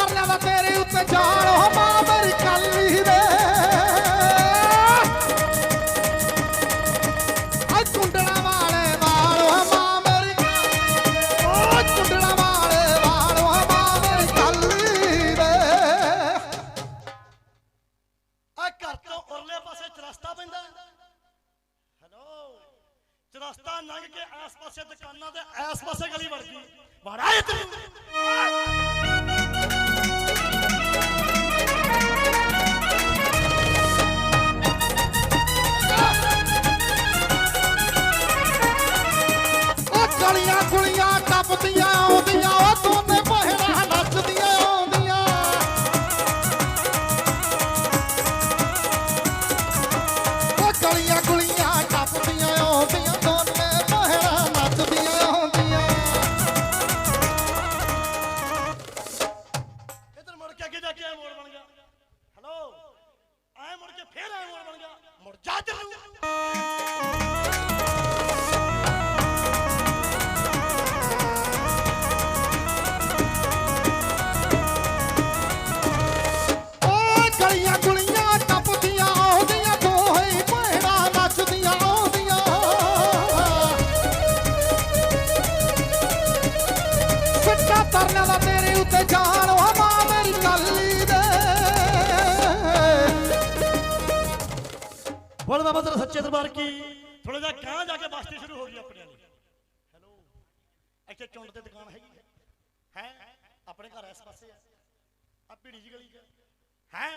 ਤਰਲਿਆਂ ਦਾ ਤੇਰੇ ਉੱਤੇ ਜਾਲ ਬਾਬਾ ਤੇਰਾ ਸੱਚੇ ਦਰਬਾਰ ਕੀ? ਥੋੜਾ ਜਿਹਾ ਗਾਂ ਜਾ ਕੇ ਬਸਤੀ ਸ਼ੁਰੂ ਹੋ ਗਈ ਆਪਣੇ ਵਾਲੀ। ਹੈਲੋ ਇੱਥੇ ਚੁੰਡ ਤੇ ਦੁਕਾਨ ਹੈਗੀ ਹੈ। ਹੈ? ਆਪਣੇ ਘਰ ਇਸ ਪਾਸੇ ਆ। ਆ ਭੀੜੀ ਜੀ ਗਲੀ ਚ। ਹੈ?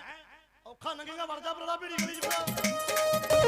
ਔਖਾ ਲੰਘੇਗਾ ਵੜ ਜਾ ਬਰਦਾ ਭੀੜੀ ਗਲੀ ਚ ਬੜਾ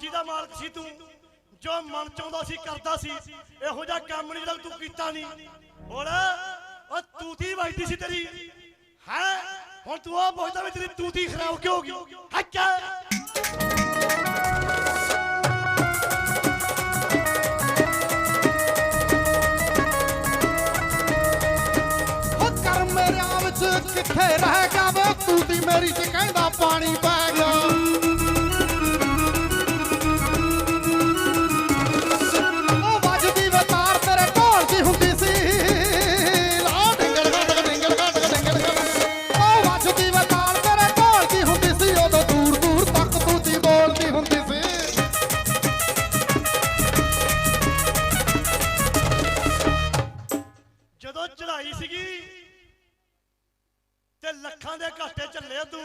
ਮਰਜ਼ੀ ਦਾ ਮਾਲਕ ਸੀ ਤੂੰ, ਜੋ ਮਨ ਚਾਹੁੰਦਾ ਸੀ ਕਰਦਾ ਸੀ, ਇਹੋ ਜਿਹਾ ਕੰਮ ਨਹੀਂ ਜਿਹੜਾ ਤੂੰ ਕੀਤਾ ਨਹੀਂ ਬੋਲ ਉਹ ਤੂਤੀ ਵੱਜਦੀ ਸੀ ਤੇਰੀ। ਹੈ? ਹੁਣ ਤੂੰ ਆ ਪੁੱਛਦਾ ਵੀ ਤੇਰੀ ਤੂਤੀ ਖਰਾਬ ਕਿਉਂ ਹੋ ਗਈ? ਹੱਕਾ ਕਿੱਥੇ ਰਹਿ ਗਿਆ ਵੇ? ਤੂੰ ਮੇਰੀ ਚ ਕਹਿੰਦਾ ਪਾਣੀ ਪੈ ਗਿਆ। ਤੇ ਲੱਖਾਂ ਦੇ ਘਾਟੇ ਚੱਲੇ ਤੂੰ।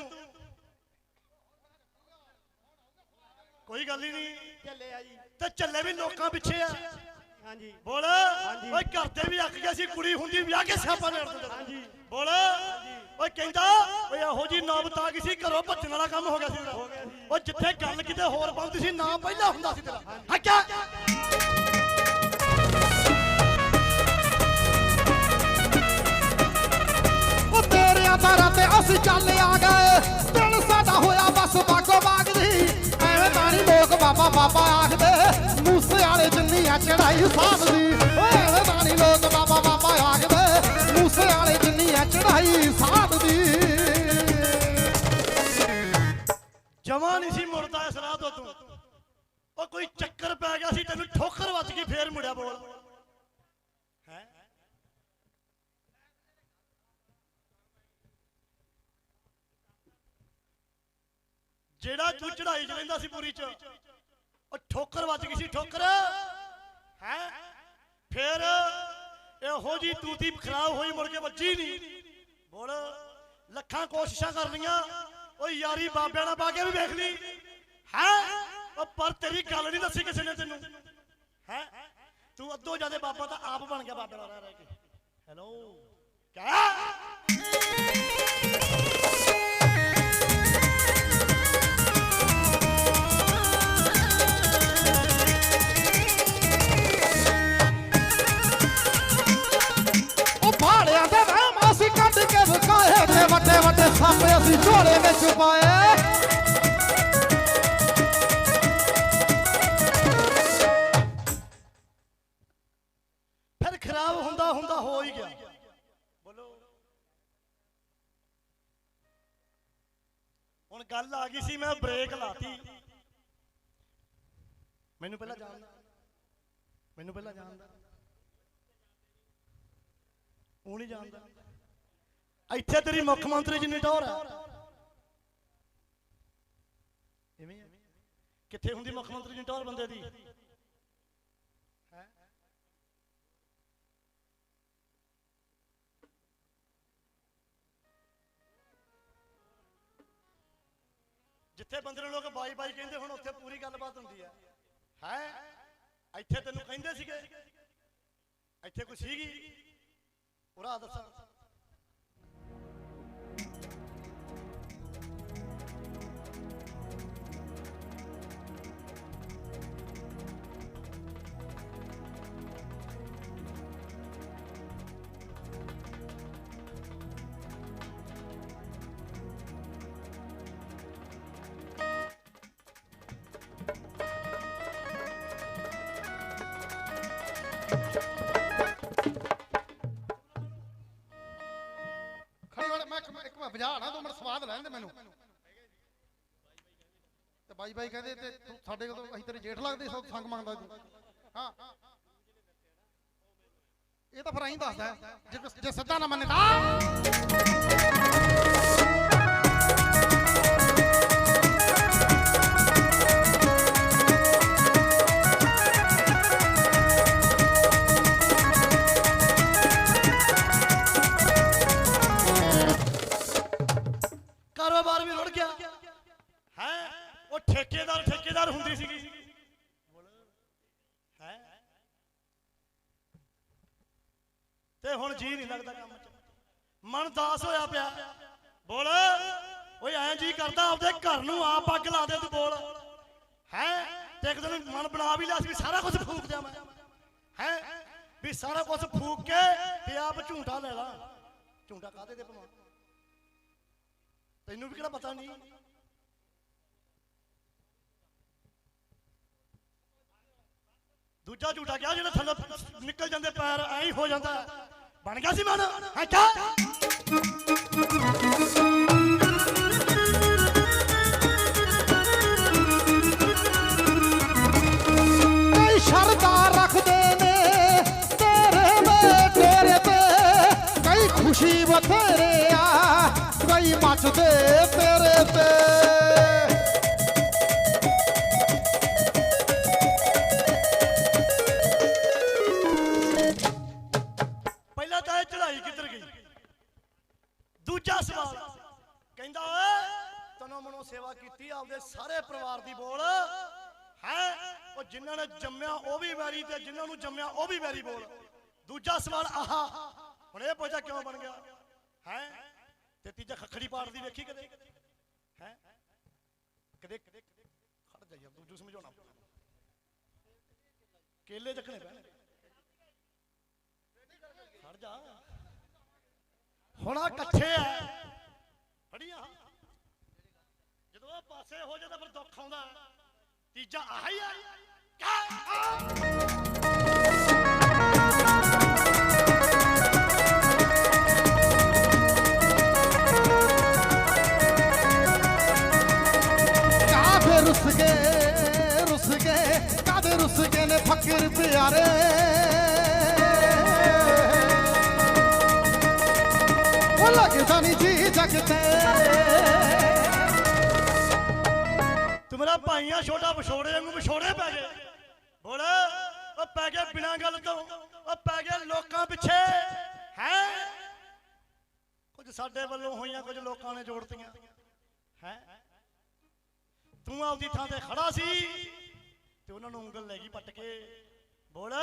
ਕੋਈ ਗੱਲ ਹੀ ਨਹੀਂ। ਚੱਲੇ ਆ ਜੀ। ਤੇ ਚੱਲੇ ਵੀ ਲੋਕਾਂ ਪਿੱਛੇ ਆ। ਹਾਂਜੀ। ਬੋਲ। ਓਏ ਘਰ ਦੇ ਵੀ ਅੱਕ ਗਿਆ ਸੀ ਕੁੜੀ ਹੁੰਦੀ ਵਿਆਹ ਕੇ ਸਿਆਪਾ ਨੇ। ਦਿੰਦੇ ਹਾਂਜੀ। ਬੋਲ। ਓਏ ਕਹਿੰਦਾ ਓਏ ਇਹੋ ਜੀ ਨੌਬਤ ਆ ਗਈ ਸੀ ਘਰੋਂ ਭੱਜਣ ਵਾਲਾ ਕੰਮ ਹੋ ਗਿਆ ਸੀ ਤੇਰਾ। ਓ ਜਿੱਥੇ ਗੱਲ ਕਿਤੇ ਹੋਰ ਬੰਦੀ ਸੀ ਨਾ ਪਹਿਲਾਂ ਹੁੰਦਾ ਸੀ ਤੇਰਾ। ਹੱਕਾ ਤੇਰਿਆਂ ਦਰਾਂ ਤੇ ਅਸੀਂ ਚੱਲ ਆ ਗਏ। ਦਿਨ ਸਾਡਾ ਹੋਇਆ ਬਸ ਬਾਗੋ ਬਾਗ ਦੀ। ਐਵੇਂ ਤਾਂ ਲੋਕ ਬਾਬਾ ਬਾਬਾ ਆਖਦੇ, ਮੂਸੇ ਵਾਲੇ ਜਿੰਨੀਆਂ ਚੜਾਈ ਸਾਧ ਦੀ ਓਏ ਐਵੇਂ ਤਾਂ ਲੋਕ ਜਿਹੜਾ ਚੜਾਈ ਚ ਰਹਿੰਦਾ ਸੀ ਪੂਰੀ ਚ। ਉਹ ਠੋਕਰ ਵੱਜ ਗਈ ਸੀ, ਠੋਕਰ। ਹੈ? ਫੇਰ ਇਹੋ ਜੀ ਤੂਤੀ ਖਰਾਬ ਹੋਈ, ਮੁੜ ਕੇ ਵੱਜੀ ਨਹੀਂ ਬੋਲ, ਲੱਖਾਂ ਕੋਸ਼ਿਸ਼ਾਂ ਕਰ ਲਈਆਂ ਓ ਯਾਰੀ ਬਾਬਿਆਂ ਨਾਲ ਪਾ ਕੇ ਵੀ ਵੇਖ ਲਈ। ਹੈ? ਉਹ ਪਰ ਤੇਰੀ ਗੱਲ ਨਹੀਂ ਦੱਸੀ ਕਿਸੇ ਨੇ ਤੈਨੂੰ। ਹੈ? ਤੂੰ ਅੱਧੋ ਜਿਆਦੇ ਬਾਬਾ ਤਾਂ ਆਪ ਬਣ ਗਿਆ, ਬਾਬੇ ਨਾਲ ਰਹਿ ਰਹਿ ਕੇ। ਹੈਲੋ ਕਿਆ? ਚ ਪਾਏ ਫਿਰ ਖਰਾਬ ਹੁੰਦਾ ਹੁੰਦਾ ਹੋ ਹੀ ਗਿਆ। ਬੋਲੋ। ਹੁਣ ਗੱਲ ਆ ਗਈ ਸੀ, ਮੈਂ ਬ੍ਰੇਕ ਲਾਤੀ। ਮੈਨੂੰ ਪਹਿਲਾਂ ਜਾਣਦਾ। ਮੈਨੂੰ ਪਹਿਲਾਂ ਜਾਣਦਾ। ਉਹ ਨਹੀਂ ਜਾਣਦਾ। ਇੱਥੇ ਤੇਰੀ ਮੁੱਖ ਮੰਤਰੀ ਜਿੰਨੀ ਟੌਰ ਆ। ਇਵੇਂ ਕਿੱਥੇ ਹੁੰਦੀ ਮੁੱਖ ਮੰਤਰੀ ਜਿੰਨੀ ਟੌਰ ਬੰਦੇ ਦੀ? ਜਿੱਥੇ ਬੰਦੇ ਨੂੰ ਲੋਕ ਬਾਈ ਬਾਈ ਕਹਿੰਦੇ ਹੁਣ ਉੱਥੇ ਪੂਰੀ ਗੱਲਬਾਤ ਹੁੰਦੀ ਹੈ ਹੈ? ਇੱਥੇ ਤੈਨੂੰ ਕਹਿੰਦੇ ਸੀਗੇ। ਇੱਥੇ ਕੋਈ ਸੀਗੀ? ਉਰਾ ਦੱਸਾਂ। ਮੈਂ ਇੱਕ ਇੱਕ ਮੈਂ ਸਵਾਦ ਲੈਣ ਦੇ ਮੈਨੂੰ। ਤੇ ਬਾਈ ਬਾਈ ਕਹਿੰਦੇ ਤੇ ਤੂੰ ਸਾਡੇ ਕੋਲ ਅਸੀਂ ਤੇਰੇ ਜੇਠ ਲੱਗਦੇ, ਸੋ ਸੰਗ ਮੰਗਦਾ ਤੂੰ। ਹਾਂ। ਇਹ ਤਾਂ ਫਿਰ ਐਂ ਦੱਸਦਾ ਜੇ ਜੇ ਸਿੱਧਾ ਨਾ ਮੰਨੇ ਤਾਂ। ਜੀ ਨਹੀਂ ਲੱਗਦਾ ਕੰਮ 'ਚ। ਮਨ ਦਾਸ ਹੋਇਆ ਪਿਆ। ਬੋਲ। ਓਏ ਐਂ ਜੀ ਕਰਦਾ ਆਪਦੇ ਘਰ ਨੂੰ ਆਪ ਅੱਗ ਲਾ ਦੇ ਤੂੰ ਬੋਲ। ਹੈ? ਤੇ ਇੱਕ ਦਿਨ ਮਨ ਬਣਾ ਵੀ ਲਿਆ ਸੀ ਸਾਰਾ ਕੁਝ ਫੂਕ ਦਿਆਂ ਮੈਂ। ਹੈ? ਵੀ ਸਾਰਾ ਕੁਝ ਫੂਕ ਕੇ ਤੇ ਆਪ ਝੂੰਟਾ ਲੈ ਲਾ। ਝੂੰਟਾ ਕਾਦੇ ਤੇ ਪਵਾ ਤੈਨੂੰ ਵੀ ਕਿਹੜਾ ਪਤਾ ਨਹੀਂ? ਦੂਜਾ ਝੂਟਾ ਕਿਹਾ, ਜਿਹੜਾ ਥੱਲੇ ਨਿਕਲ ਜਾਂਦੇ ਪੈਰ, ਐਂ ਹੋ ਜਾਂਦਾ। ਬਣ ਗਿਆ ਸੀ ਮਨ ਹੈ ਕਿਆ ਕਈ ਸ਼ਰਧਾ ਰੱਖਦੇ ਨੇ ਤੇ ਜੰਮਿਆ, ਉਹ ਵੀ ਮੈਰੀ ਬੋਲ। ਦੂਜਾ ਸਵਾਲ, ਆਹਾ, ਹੁਣ ਇਹ ਪੁੱਛਾ ਕਿਉਂ ਬਣ ਗਿਆ? ਹੈ? ਤੇ ਤੀਜਾ ਖੱਖੜੀ ਪਾੜਦੀ ਵੇਖੀ ਕਦੇ? ਹੈ? ਕਦੇ ਖੜ ਜਾ ਯਾਰ ਦੂਜੂ ਸਮਝਾਉਣਾ। ਕੇਲੇ ਚੱਕਣੇ ਪੈਣ। ਖੜ ਜਾ। ਹੁਣ ਆ ਇਕੱਠੇ ਆ। ਫੜੀਆਂ ਜਦੋਂ ਉਹ ਪਾਸੇ ਹੋ ਜਾਂਦਾ ਫਿਰ ਦੁੱਖ ਆਉਂਦਾ। ਤੀਜਾ ਆਹ ਆ। ਕਿਆ ਗਏ ਪਿਆਰੇ। ਉਹ ਲੱਗਦਾ ਨਹੀਂ ਜੀ ਜਗਤੇ ਤੂੰ। ਮੇਰਾ ਭਾਈਆਂ ਛੋਟਾ ਵਿਛੋੜੇ ਵਾਂਗੂ ਵਿਛੋੜੇ ਪੈ ਗਏ। ਬੋਲ, ਉਹ ਪੈ ਗਏ ਬਿਨਾਂ ਗੱਲ ਤੋਂ, ਉਹ ਪੈ ਗਏ ਲੋਕਾਂ ਪਿੱਛੇ। ਹੈ? ਕੁਝ ਸਾਡੇ ਵੱਲੋਂ ਹੋਈਆਂ, ਕੁਝ ਲੋਕਾਂ ਨੇ ਜੋੜਤੀਆਂ। ਹੈ? ਤੂੰ ਆਪਦੀ ਥਾਂ ਤੇ ਖੜਾ ਸੀ। ਤੇ ਉਹਨਾਂ ਨੂੰ ਉਂਗਲ ਲੈ ਗਈ ਪੱਟ ਕੇ। ਬੋਲ।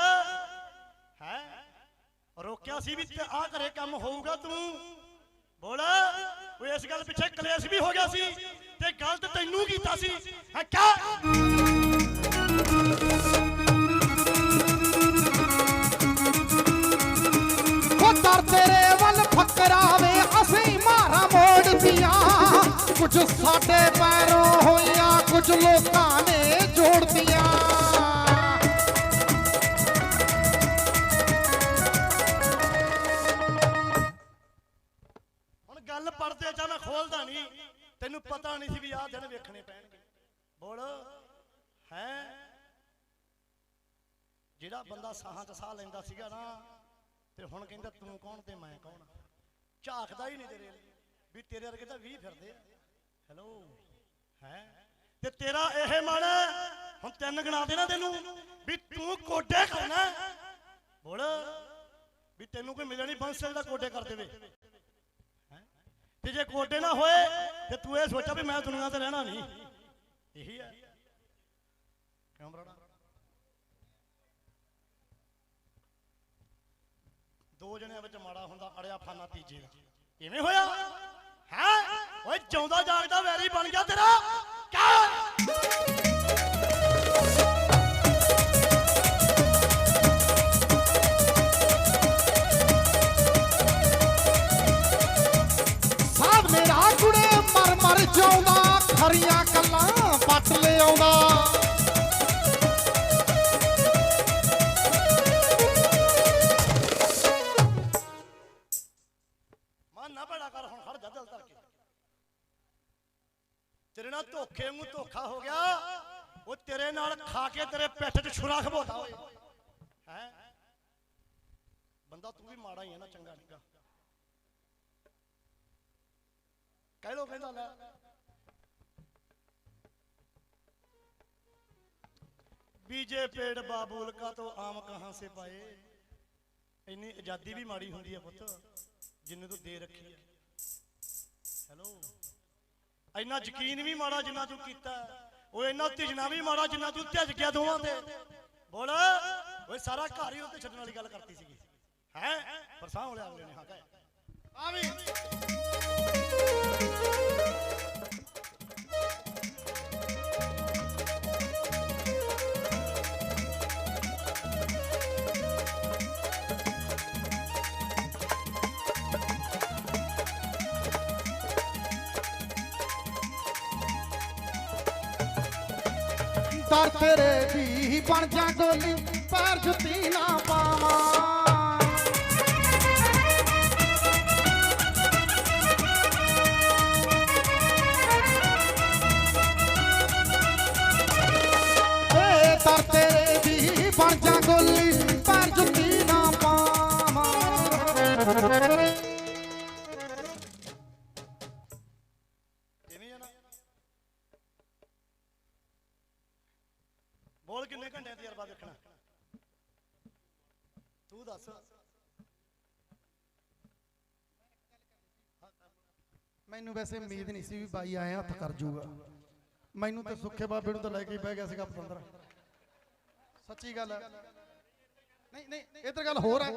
ਹੈ? ਰੋਕਿਆ ਸੀ ਵੀ ਆ ਘਰੇ ਕੰਮ ਹੋਊਗਾ ਤੂੰ। ਬੋਲ। ਉਹ ਇਸ ਗੱਲ ਪਿੱਛੇ ਕਲੇਸ਼ ਵੀ ਹੋ ਗਿਆ ਸੀ ਤੇ ਗਲਤ ਤੈਨੂੰ ਕੀਤਾ ਸੀ। ਹੈ, ਕਿਆ? ਉਹ ਦਰ ਤੇਰੇ ਵੱਲ ਫਕਰਾਵੇ, ਅਸੀਂ ਮਾਰਾ ਮੋੜਦੀਆਂ ਕੁਝ ਸਾਡੇ ਪੈਰੋਂ ਹੋਇਆ, ਕੁਝ ਲੋਕਾਂ ਨੇ ਗੱਲ ਪੜਦੇ ਚਾ ਮੈਂ ਖੋਲਦਾ ਨਹੀਂ ਤੈਨੂੰ ਪਤਾ ਨਹੀਂ ਸੀ ਵੀ ਆਹ ਦਿਨ ਵੇਖਣੇ ਪੈਣਗੇ। ਬੋਲ, ਹੈ? ਜਿਹੜਾ ਬੰਦਾ ਸਾਹਾਂ 'ਚ ਸਾਹ ਲੈਂਦਾ ਸੀਗਾ ਨਾ, ਤੇ ਹੁਣ ਕਹਿੰਦਾ ਤੂੰ ਕੌਣ ਤੇ ਮੈਂ ਕੌਣ? ਝਾਕਦਾ ਹੀ ਨਹੀਂ ਤੇਰੇ ਵੀ ਤੇਰੇ ਵਰਗੇ ਤਾਂ 20 ਫਿਰਦੇ ਹੈਲੋ ਹੈ? ਤੇ ਤੇਰਾ ਇਹ ਮਨ ਹੁਣ ਤਿੰਨ ਗਣਾ ਦੇਣਾ ਤੈਨੂੰ, ਵੀ ਤੂੰ ਕੋਡੇ ਕਰਨਾ ਬੋਲ, ਵੀ ਤੈਨੂੰ ਕੋਈ ਮਿਲਿਆ ਨਹੀਂ ਬੰਸਲ ਦਾ ਕੋਡੇ ਕਰ ਦੇਵੇ। ਤੇ ਜੇ ਕੋਡੇ ਨਾ ਹੋਏ, ਤੇ ਤੂੰ ਇਹ ਸੋਚਾ ਵੀ ਮੈਂ ਦੁਨੀਆ ਤੇ ਰਹਿਣਾ ਨਹੀਂ। ਇਹੀ ਹੈ। ਕਿਉਂ ਬਰਾੜਾ? ਦੋ ਜਣਿਆਂ ਵਿੱਚ ਮਾੜਾ ਹੁੰਦਾ, ਅੜਿਆ ਫਾਨਾ ਤੀਜੇ ਦਾ। ਕਿਵੇਂ ਹੋਇਆ? ਹੈ? ਓਏ, ਜਿਉਂਦਾ ਜਾਗਦਾ ਵੈਰੀ ਬਣ ਗਿਆ ਤੇਰਾ। ਕਿਆ ਮਰ ਮਰ ਜਾਉਂਦਾ, ਖਰੀਆਂ ਗੱਲਾਂ ਪੱਟ ਲਿਆਉਂਦਾ। ਮਨ ਨਾ ਬੜਾ ਕਰ, ਹੁਣ ਖੜ ਜਾ ਦਿਲ ਤੇਰੇ ਨਾਲ ਧੋਖੇ ਨੂੰ ਧੋਖਾ ਹੋ ਗਿਆ। ਉਹ ਤੇਰੇ ਨਾਲ ਖਾ ਕੇ ਤੇਰੇ ਪਿੱਠ 'ਚ ਛੁਰਾ ਖਬੋਤਾ ਓਏ। ਹੈ? ਬੰਦਾ ਤੂੰ ਵੀ ਮਾੜਾ ਹੀ ਹੈ ਨਾ, ਚੰਗਾ ਨਹੀਂਗਾ ਕਹਿ ਲੋ ਕਹਿੰਦਾ ਲੈ। ਬੀਜੇ ਪੇੜ ਬਾਬੂਲ ਕਾ ਤੋਂ ਆਮ ਕਹਾਂ ਸੇ ਪਾਏ। ਇੰਨੀ ਆਜ਼ਾਦੀ ਵੀ ਮਾੜੀ ਹੁੰਦੀ ਹੈ ਪੁੱਤ, ਜਿੰਨੇ ਤੂੰ ਦੇ ਰੱਖੀ ਹੈ ਹੈਲੋ? ਇੰਨਾ ਯਕੀਨ ਵੀ ਮਾੜਾ ਜਿੰਨਾ ਤੂੰ ਕੀਤਾ। ਹੈ। ਉਹ ਇੰਨਾ ਧਿਜਣਾ ਵੀ ਮਾੜਾ ਜਿੰਨਾ ਤੂੰ ਧਿਜ ਗਿਆ ਦੋਵਾਂ ਤੇ। ਬੋਲ, ਓਏ, ਸਾਰਾ ਘਰ ਹੀ ਉੱਤੇ ਛੱਡਣ ਵਾਲੀ ਗੱਲ ਕਰਤੀ ਸੀਗੀ। ਹੈ? ਪਰ ਸਾਹ ਹੋਲਿਆ ਅਗਲੇ ਨੇ, ਹਾਂ, ਕਹੇ। ਆ ਵੀ ਦਰ ਤੇਰੇ ਵੀ ਬਣ ਜਾ ਗੋਲੀ ਪੈਰ ਜੁੱਤੀ ਨਾ ਪਾਵਾਂ। ਮੈਨੂੰ ਵੈਸੇ ਉਮੀਦ ਨਹੀਂ ਸੀ ਵੀ ਬਾਈ ਆਏ ਹੱਥ ਕਰ ਜੂਗਾ। ਮੈਨੂੰ ਤਾਂ ਸੁੱਖੇ ਬਾਬੇ ਨੂੰ ਤਾਂ ਲੈ ਕੇ ਬਹਿ ਗਿਆ ਸੀਗਾ ਪਤੰਦਰ ਸੱਚੀ ਗੱਲ ਹੈ ਨਹੀਂ ਨਹੀਂ ਇਧਰ ਗੱਲ ਹੋਰ ਹੈ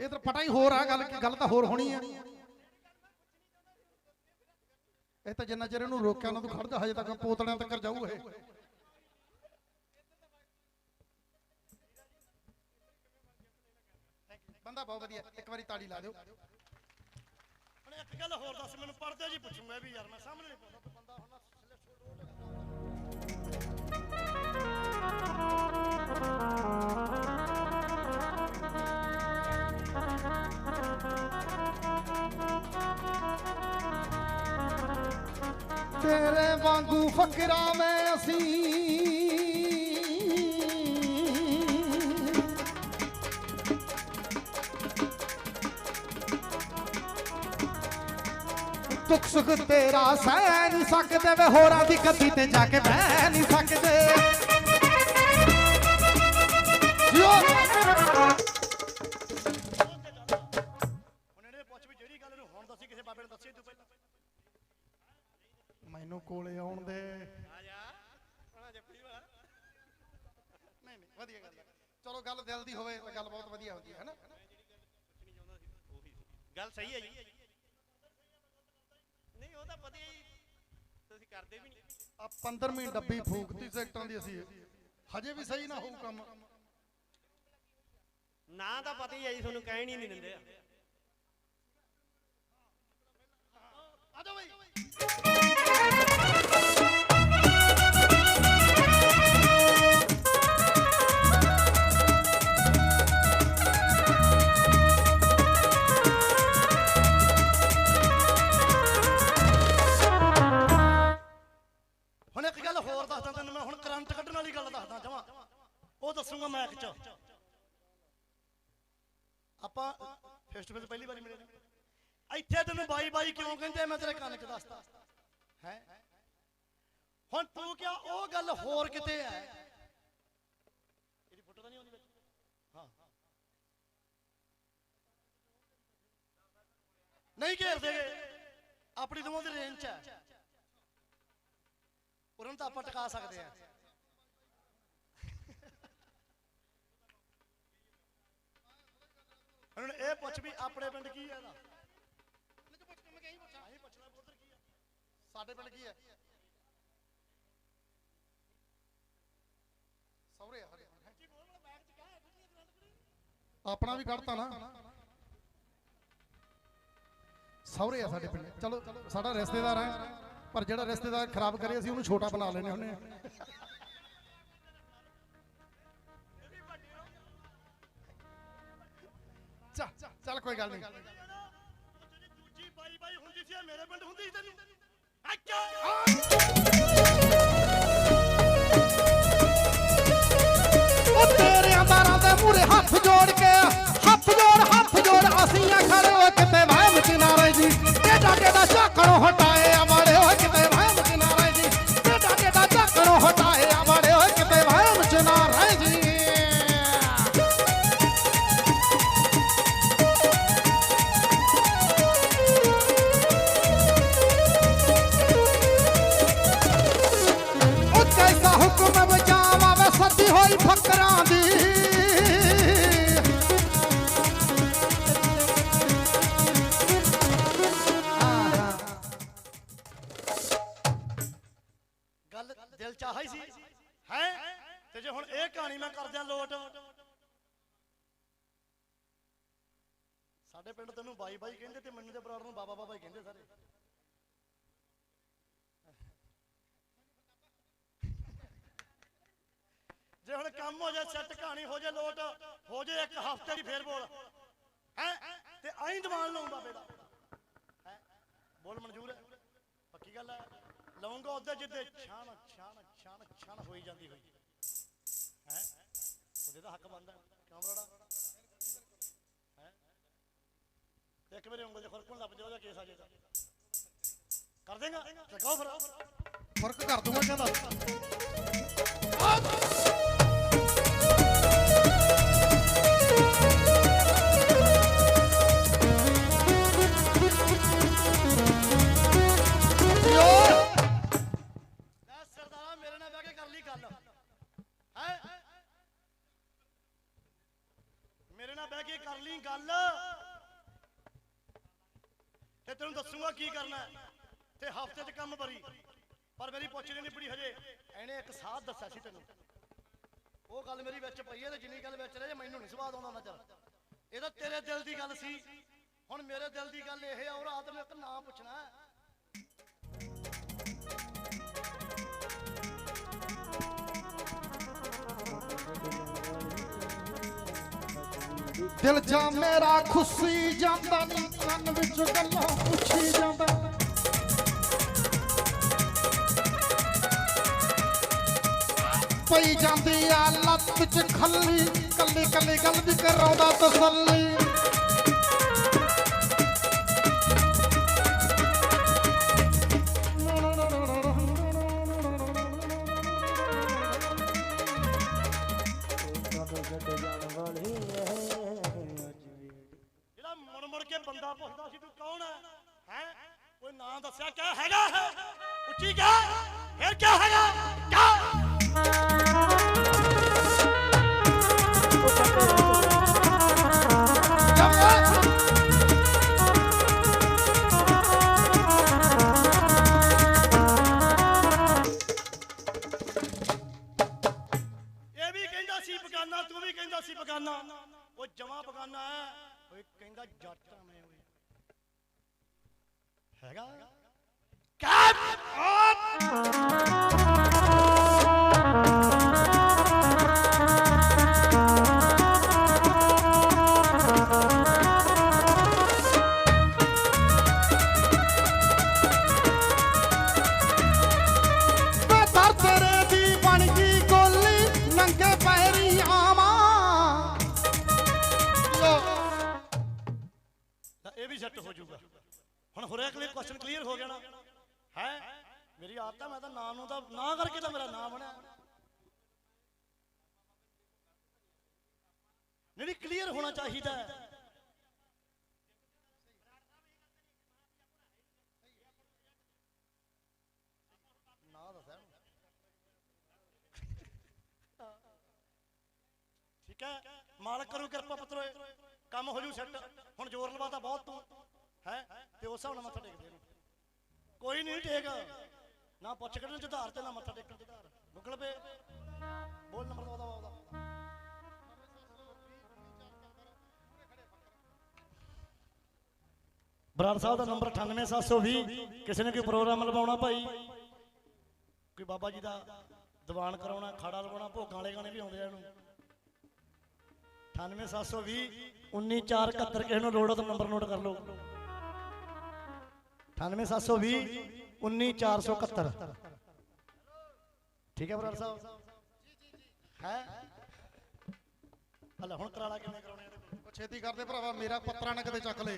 ਇਧਰ ਪਟਾ ਹੀ ਹੋਰ ਆ ਗੱਲ ਕੀ ਗੱਲ ਤਾਂ ਹੋਰ ਹੋਣੀ ਹੈ ਇਹ ਤਾਂ ਜਿੰਨਾ ਚਿਰ ਇਹਨੂੰ ਰੋਕਿਆ ਨਾ ਤੂੰ ਖੜ ਜਾ ਹਜੇ ਤੱਕ ਪੋਤੜਿਆਂ ਤੱਕ ਜਾਊ ਇਹ। ਬੰਦਾ ਬਹੁਤ ਵਧੀਆ। ਇੱਕ ਵਾਰੀ ਤਾੜੀ ਲਾ ਦਿਓ। ਇੱਕ ਗੱਲ ਹੋਰ ਦੱਸ, ਮੈਨੂੰ ਪੜਦੇ ਜੀ ਪੁੱਛੂਗਾ ਵੀ ਯਾਰ, ਮੈਂ ਸਾਹਮਣੇ ਨਹੀਂ ਪਾਉਂਦਾ ਬੰਦਾ ਹੁਣ ਨਾ ਥੱਲੇ ਛੋੜ ਤੇਰੇ ਵਾਂਗੂ ਫਕਰਾ ਮੈਂ ਅਸੀਂ। ਦੁੱਖ ਸੁੱਖ ਤੇਰਾ ਸਹਿ ਨਹੀਂ ਸਕਦੇ ਵੇ, ਹੋਰਾਂ ਦੀ ਗੱਦੀ ਤੇ ਜਾ ਕੇ ਬਹਿ ਨਹੀਂ ਸਕਦੇ। ਜਿਓ। ਹੁਣ ਇਹਨੇ ਪੁੱਛ ਵੀ ਜਿਹੜੀ ਗੱਲ ਨੂੰ ਹੁਣ ਦੱਸੀ ਮੈਨੂੰ ਨਹੀਂ ਨਹੀਂ ਵਧੀਆ ਗੱਲ ਚਲੋ, ਗੱਲ ਦਿਲ ਦੀ ਹੋਵੇ, ਤਾਂ ਗੱਲ ਬਹੁਤ ਵਧੀਆ ਹੁੰਦੀ ਹੈ ਹੈਨਾ ਗੱਲ ਸਹੀ ਹੈ ਜੀ। ਆ 15ਵੀਂ ਡੱਬੀ ਫੂਕਤੀ ਸੈਕਟਰਾਂ ਦੀ ਅਸੀਂ। ਹਜੇ ਵੀ ਸਹੀ ਨਾ ਹੋਊ ਕੰਮ। ਨਾ ਤਾਂ ਪਤਾ ਹੀ ਹੈ ਜੀ ਤੁਹਾਨੂੰ ਕਹਿਣ ਹੀ ਨਹੀਂ ਦਿੰਦੇ ਆ ਜਾਓ ਬਈ। ਉਹ ਦੱਸੂਗਾ ਮੈਕ 'ਚ ਆਪਾਂ ਫੇਸ ਟੂ ਫੇਸ ਪਹਿਲੀ ਵਾਰੀ ਮਿਲੇ ਨੇ। ਇੱਥੇ ਤੈਨੂੰ ਬਾਈ ਬਾਈ ਕਿਉਂ ਕਹਿੰਦੇ ਮੈਂ ਤੇਰੇ ਕੰਨ 'ਚ ਦੱਸਦਾ। ਹੈ? ਹੁਣ ਤੂੰ ਕਿਹਾ ਉਹ ਗੱਲ ਹੋਰ ਕਿਤੇ ਹੈ? ਇਹਦੀ ਫੋਟੋ ਤਾਂ ਨਹੀਂ ਆਉਂਦੀ ਵਿੱਚ? ਹਾਂ। ਨਹੀਂ ਘੇਰਦੇ। ਆਪਣੀ ਦੋਵਾਂ ਦੀ ਰੇਂਜ 'ਚ ਹੈ। ਉਹਨਾਂ ਨੂੰ ਤਾਂ ਆਪਾਂ ਟਿਕਾ ਸਕਦੇ ਆ ਹੁਣ ਇਹ ਪੁੱਛ ਵੀ ਆਪਣੇ ਪਿੰਡ ਕੀ ਹੈ ਇਹਦਾ? ਅਸੀਂ ਪੁੱਛਣਾ ਵੀ ਉੱਧਰ ਕੀ ਹੈ ਸਾਡੇ ਪਿੰਡ ਕੀ ਹੈ ਸੌਰੇ ਆਪਣਾ ਵੀ ਕੱਢਤਾ ਨਾ। ਸੌਰੇ ਆ ਸਾਡੇ ਪਿੰਡ। ਚਲੋ ਸਾਡਾ ਰਿਸ਼ਤੇਦਾਰ ਹੈ ਪਰ ਜਿਹੜਾ ਰਿਸ਼ਤੇਦਾਰ ਖਰਾਬ ਕਰੇ ਅਸੀਂ ਉਹਨੂੰ ਛੋਟਾ ਬਣਾ ਲੈਨੇ ਹੁੰਨੇ ਆ ਚੱਲ ਕੋਈ ਗੱਲ ਨਹੀਂ। ਦੂਜੀ ਬਾਈ ਬਾਈ ਹੁੰਦੀ ਸੀ ਮੇਰੇ ਪਿੰਡ ਹੁੰਦੀ ਸੀ ਤੈਨੂੰ ਉਹ ਤੇਰੇ ਅੰਦਰਾਂ ਦੇ ਮੂਰੇ ਹੱਥ ਜੋੜ ਕੇ ਹੱਥ ਜੋੜ ਹੱਥ ਜੋੜ, ਅਸੀਂ ਆ ਖੜੇ ਹੋ ਕਿਤੇ ਵਹਿਮ ਚ ਜੀ। ਟੇਡਾ ਟੇਡਾ ਝਾਕਣੋਂ ਹਟਾਏ ਆ ਹੋ ਜਾ ਲੋਟ ਹੋ ਜਾ ਇੱਕ ਹਫ਼ਤੇ ਦੀ ਫੇਰ ਬੋਲ। ਹੈ? ਤੇ ਆਈਂ ਦੀਵਾਨ ਲਾਉਂ ਬਾਬੇ ਦਾ। ਹੈਂ? ਬੋਲ ਮਨਜ਼ੂਰ ਹੈ। ਪੱਕੀ ਗੱਲ ਹੈ। ਲਾਉਂਗਾ ਉਹਦੇ ਜਿੱਦੇ ਛਾਣ ਛਾਣ ਛਾਣ ਛਾਣ ਹੋਈ ਜਾਂਦੀ ਹੋਈ। ਹੈ? ਉਹਦੇ ਦਾ ਹੱਕ ਬਣਦਾ ਕਿਉਂ ਬਰੜਾ? ਹੈ? ਇੱਕ ਵਾਰੀ ਉਂਗਲ 'ਚ ਖੁਰਕਣ ਲੱਗ ਜਾ ਉਹਦਾ ਕੇਸ ਆ ਜਾਏਗਾ ਕਰ ਦੇਗਾ? ਤੇ ਕਹੋ ਫਿਰ। ਫ਼ਰਕ ਕਰ ਦੂੰਗਾ ਕਹਿੰਦਾ। ਕੇ ਕਰ ਲਈ ਗੱਲ। ਤੇ ਤੈਨੂੰ ਦੱਸੂਗਾ ਕੀ ਕਰਨਾ ਤੇ ਹਫ਼ਤੇ 'ਚ ਕੰਮ ਬਰੀ ਪਰ ਮੇਰੀ ਪੁੱਛ ਨਹੀਂ ਨਿਬੜੀ ਹਜੇ। ਇਹਨੇ ਇੱਕ ਸਾਥ ਦੱਸਿਆ ਸੀ ਤੈਨੂੰ। ਉਹ ਗੱਲ ਮੇਰੀ ਵਿੱਚ ਪਈ ਹੈ ਤੇ ਜਿੰਨੀ ਗੱਲ ਵਿੱਚ ਰਹੇ ਮੈਨੂੰ ਨਹੀਂ ਸਵਾਦ ਆਉਂਦਾ ਇਹ ਤਾਂ ਤੇਰੇ ਦਿਲ ਦੀ ਗੱਲ ਸੀ। ਹੁਣ ਮੇਰੇ ਦਿਲ ਦੀ ਗੱਲ ਇਹ ਆ ਉਹ ਰਾਤ ਨੂੰ ਇੱਕ ਨਾਂ ਪੁੱਛਣਾ ਦਿਲ ਜਾ ਮੇਰਾ ਖੁੱਸੀ ਜਾਂਦਾ ਨੀ ਕੰਨ ਵਿੱਚ ਗੱਲਾਂ ਪੁੱਛੀ ਜਾਂਦਾ। ਪਈ ਜਾਂਦੀ ਆ ਲੱਤ ਵਿੱਚ ਖੱਲੀ ਕੱਲੀ ਕੱਲੀ ਗੱਲ ਵੀ ਕਰਾਉਂਦਾ ਤਸੱਲੀ। ਹੁਣ ਹੋਰੇ ਕਲੀਅਰ ਕੁਐਸਚਨ ਕਲੀਅਰ ਹੋ ਗਿਆ ਨਾ। ਹੈ? ਮੇਰੀ ਆਦਤ ਹੈ ਮੈਂ ਤਾਂ ਨਾਂ ਨੂੰ ਤਾਂ ਨਾ ਕਰਕੇ ਤਾਂ ਮੇਰਾ ਨਾਮ ਬਣਿਆ। ਨਹੀਂ ਕਲੀਅਰ ਹੋਣਾ ਚਾਹੀਦਾ ਹੈ। ਨਾ ਠੀਕ ਹੈ? ਮਾਲਕ ਕਰੂ ਕਿਰਪਾ ਪੁੱਤਰੋ ਕੰਮ ਹੋ ਜੂ ਸੈੱਟ ਹੁਣ ਜ਼ੋਰ ਲਵਾਤਾ ਬਹੁਤ ਤੂੰ, ਹੈ? ਤੇ ਉਸ ਹਿਸਾਬ ਨਾਲ ਮੱਥਾ ਟੇਕਦੇ ਨੂੰ ਕੋਈ ਨਹੀਂ ਟੇਕ। ਨਾ ਪੁੱਛ ਕੱਢਣ ਜਧਾਰ ਤੇ ਨਾ ਮੱਥਾ ਟੇਕਣ ਜਧਾਰ। ਮੁਕਲ ਪਏ ਬੋਲ ਨੰਬਰ ਦਵਾ ਦਵਾ ਉਹਦਾ ਬਰਾੜ ਸਾਹਿਬ ਦਾ ਨੰਬਰ 98720 ਕਿਸੇ ਨੇ ਕੋਈ ਪ੍ਰੋਗਰਾਮ ਲਵਾਉਣਾ ਭਾਈ? ਕੋਈ ਬਾਬਾ ਜੀ ਦਾ ਦੀਵਾਨ ਕਰਾਉਣਾ ਖਾੜਾ ਲਵਾਉਣਾ, ਭੋਗਾਂ ਵਾਲੇ ਗਾਣੇ ਵੀ ਆਉਂਦੇ ਆ ਇਹਨੂੰ। 98720 19471 ਕਿਸੇ ਨੂੰ ਲੋੜ ਹੋ ਤਾਂ ਨੰਬਰ ਨੋਟ ਕਰ ਲਓ 98720 19471 ਠੀਕ ਹੈ ਬਰਾੜ ਸਾਹਿਬ? ਹੈ? ਹਲਾ ਹੁਣ ਕਰਾਲਾ ਕਿਵੇਂ ਕਰਾਉਣੇ ਉਹ ਛੇਤੀ ਕਰਦੇ ਭਰਾਵਾ ਮੇਰਾ ਪੱਤਰਾ ਨਾ ਕਦੇ ਚੱਕ ਲੈ।